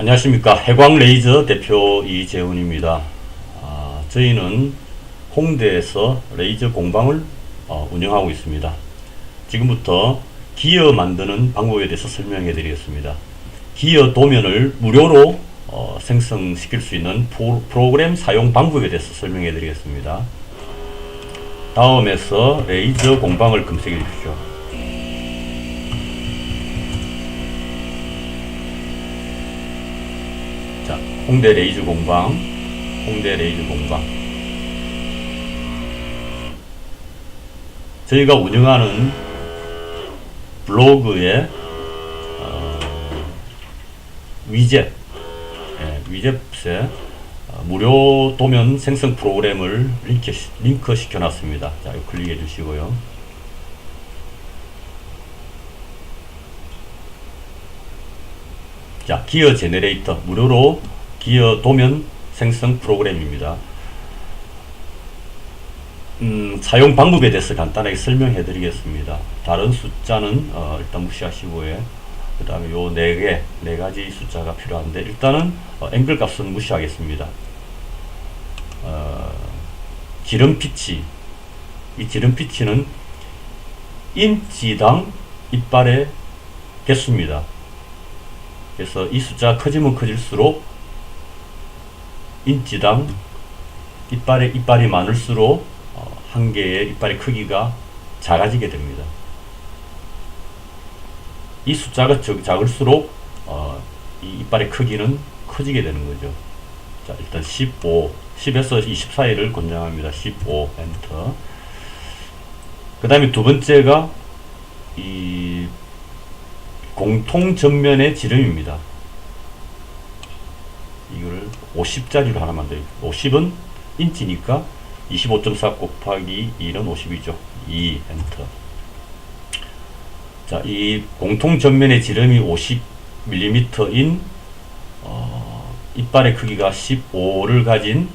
안녕하십니까 해광 레이저 대표 이재훈입니다. 아, 저희는 홍대에서 레이저 공방을 어, 운영하고 있습니다. 지금부터 기어 만드는 방법에 대해서 설명해 드리겠습니다. 기어 도면을 무료로 어, 생성시킬 수 있는 프로, 프로그램 사용 방법에 대해서 설명해 드리겠습니다. 다음에서 레이저 공방을 검색해 주십시오. 자, 홍대 레이즈 공방, 홍대 레이즈 공방. 저희가 운영하는 블로그에 어, 위젯, 예, 위젯에 어, 무료 도면 생성 프로그램을 링크, 링크 시켜놨습니다. 자, 클릭해 주시고요. 자, 기어 제네레이터 무료로 기어 도면 생성 프로그램입니다. 음, 사용 방법에 대해서 간단하게 설명해 드리겠습니다. 다른 숫자는 어, 일단 무시하시고요. 그 다음에 요 네 개, 네 가지 숫자가 필요한데 일단은 어, 앵글 값은 무시하겠습니다. 어, 지름 피치, 이 지름 피치는 인치당 이빨의 개수입니다. 그래서 이 숫자가 커지면 커질수록 인치당 이빨의 이빨이 많을수록 어, 한 개의 이빨의 크기가 작아지게 됩니다. 이 숫자가 적, 작을수록 어, 이 이빨의 크기는 커지게 되는 거죠. 자, 일단 15, 10에서 20 사이를 권장합니다. 15 엔터. 그 다음에 두 번째가 이 공통 전면의 지름입니다. 이거를 50짜리로 하나 만들어요. 50은 인치니까 25.4 곱하기 1은 50이죠. 2 엔터. 자, 이 공통 전면의 지름이 50mm인 어, 이빨의 크기가 15를 가진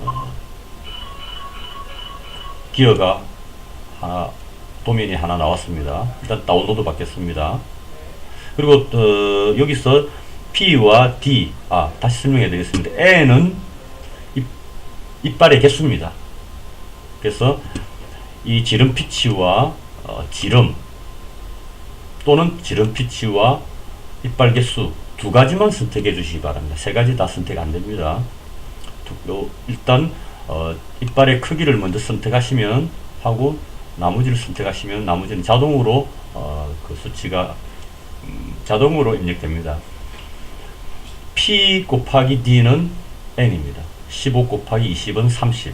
어, 기어가 하나 도면이 하나 나왔습니다. 일단 다운로드 받겠습니다. 그리고 어, 여기서 P와 D 아 다시 설명해 드리겠습니다. N은 이, 이빨의 개수입니다. 그래서 이 지름 피치와 어, 지름 또는 지름 피치와 이빨 개수 두 가지만 선택해 주시기 바랍니다. 세 가지 다 선택 안 됩니다. 두- 요, 일단 어, 이빨의 크기를 먼저 선택하시면 하고 나머지를 선택하시면 나머지는 자동으로 어, 그 수치가 음, 자동으로 입력됩니다. P 곱하기 D는 N입니다. 15 곱하기 20은 30.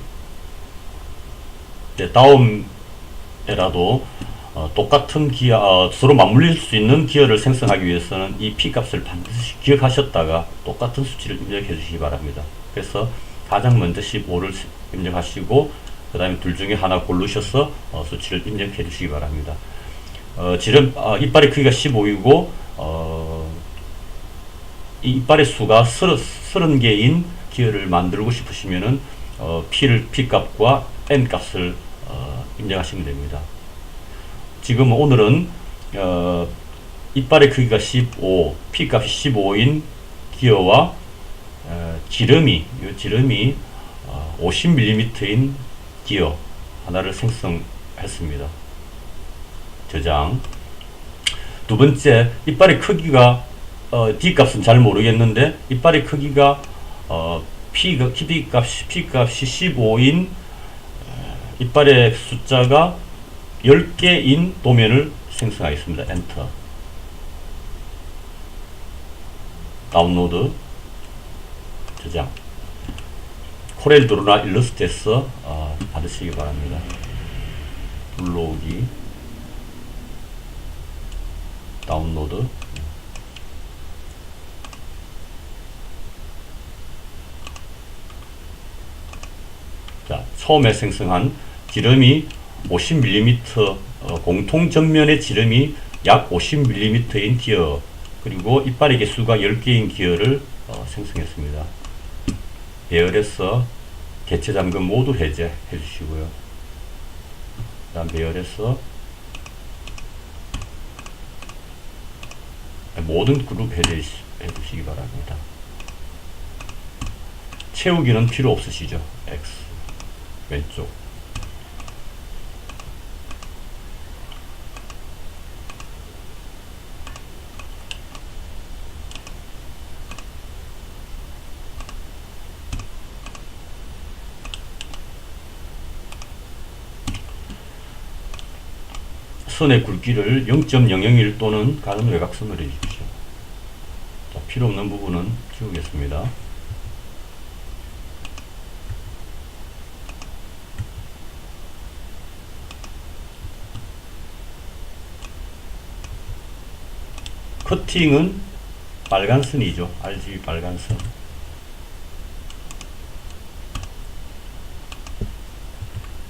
네, 다음에라도 어, 똑같은 기어, 어, 서로 맞물릴 수 있는 기어를 생성하기 위해서는 이 P 값을 반드시 기억하셨다가 똑같은 수치를 입력해 주시기 바랍니다. 그래서 가장 먼저 15를 입력하시고 그 다음에 둘 중에 하나 고르셔서 어, 수치를 입력해 주시기 바랍니다. 어, 지름, 어, 이빨의 크기가 15이고 어, 이 이빨의 수가 30, 30개인 기어를 만들고 싶으시면은 어, P를 P 값과 N 값을 어, 입력하시면 됩니다. 지금 오늘은 어, 이빨의 크기가 15, P 값이 15인 기어와 어, 지름이 이 지름이 어, 50mm인 기어 하나를 생성했습니다. 저장. 두 번째 이빨의 크기가 어, D 값은 잘 모르겠는데 이빨의 크기가 어, P 가 P 값이 P 값이 15인 이빨의 숫자가 10개인 도면을 생성하겠습니다. 엔터. 다운로드. 저장. 코렐 드로나 일러스트에서 어, 받으시기 바랍니다. 불러오기. 다운로드. 자, 처음에 생성한 지름이 50mm, 어, 공통 전면의 지름이 약 50mm인 기어, 그리고 이빨의 개수가 10개인 기어를 어, 생성했습니다. 배열에서 개체 잠금 모두 해제해 주시고요. 다음 배열에서 모든 그룹 해제 해 주시기 바랍니다. 채우기는 필요 없으시죠? X 왼쪽 선의 굵기를 0.001 또는 가는 외곽선으로 해주십시오. 자, 필요 없는 부분은 지우겠습니다. 커팅은 빨간 선이죠. RGB 빨간 선.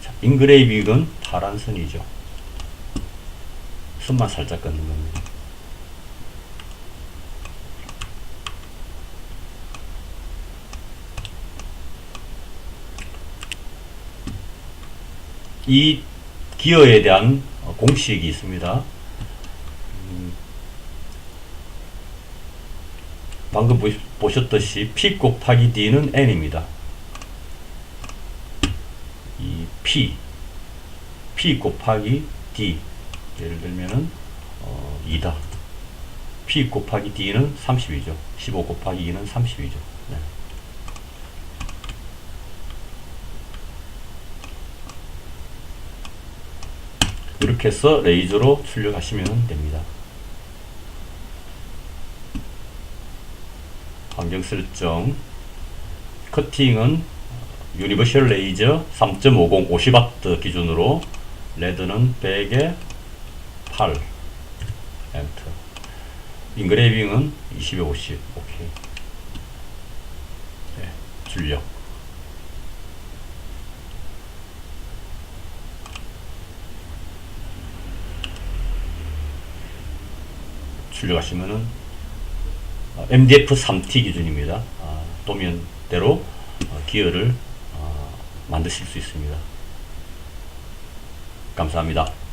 자, 인그레이빙은 파란 선이죠. 손만 살짝 걷는 겁니다. 이 기어에 대한 어, 공식이 있습니다. 방금 보셨듯이 P 곱하기 D는 N입니다. 이 P, P 곱하기 D 예를 들면은 어, 2다. P 곱하기 D는 30이죠. 15 곱하기 2는 30이죠. 네. 이렇게 해서 레이저로 출력하시면 됩니다. 환경 설정 커팅은 유니버셜 레이저 3.50 50W 기준으로 레드는 100에 8 엔터 인그레이빙은 20에 50 오케이. 네, 출력 출력하시면은 어, MDF 3T 기준입니다. 아, 도면대로 어, 기어를 어, 만드실 수 있습니다. 감사합니다.